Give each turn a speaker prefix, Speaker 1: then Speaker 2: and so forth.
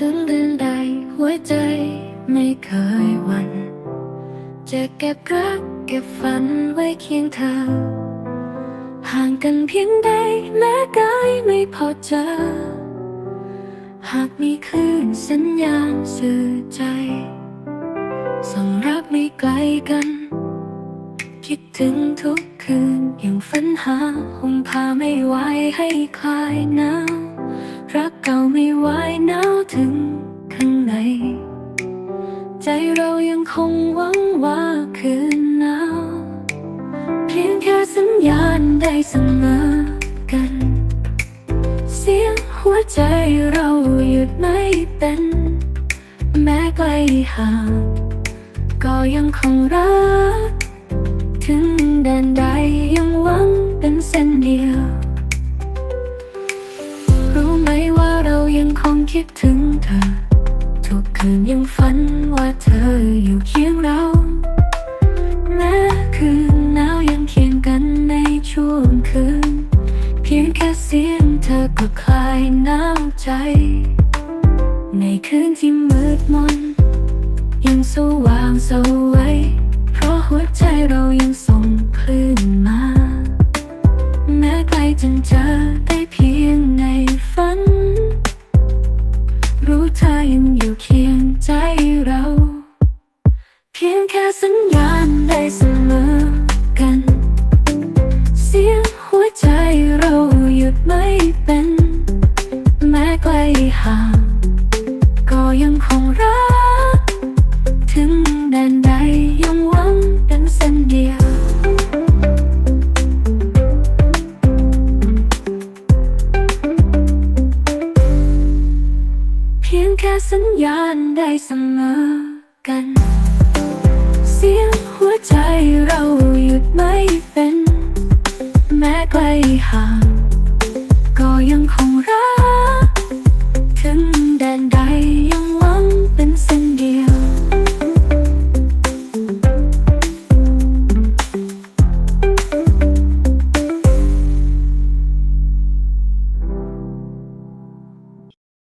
Speaker 1: ถึงเดือนใดหัวใจไม่เคยวัน จะเก็บรักเก็บฝันไว้เคียงเธอ ห่างกันเพียงใดแม้กายไม่พอเจอ หากมีคลื่นสัญญาณสื่อใจส่งรักไม่ไกลกัน คิดถึงทุกคืนยังฝันหาห่มผ้าไม่ไหวให้คลายหนาว ถึงข้างใน ใจเรายังคงหวังว่าคืนหนาวเพียงแค่สัญญาณได้เสมอกัน เสียงหัวใจเราหยุดไม่เป็น แม้ไกลห่างก็ยังคงรัก ถึงแดนใดยังหวังเป็นเส้นเดียว รู้ไหมว่าเรายังคง คิดถึงเธอ ทุกคืนยังฝันว่าเธออยู่เคียงเราแม้คืนหนาวยังเคียงกันในช่วงคืน เพียงแค่เสียงเธอก็คลายหนาวใจ ในคืนที่มืดมน ยังสว่างสวัยเพราะหัวใจเรายังส่งคลื่นมา แม้ไกลจนเจอ ยังคงรัก ถึงแดนใดยังหวังดันเส้นเดียวเพียงแค่สัญญาณได้เสมอกัน เสียงหัวใจเราหยุดไม่เป็น แม้ไกลห่าง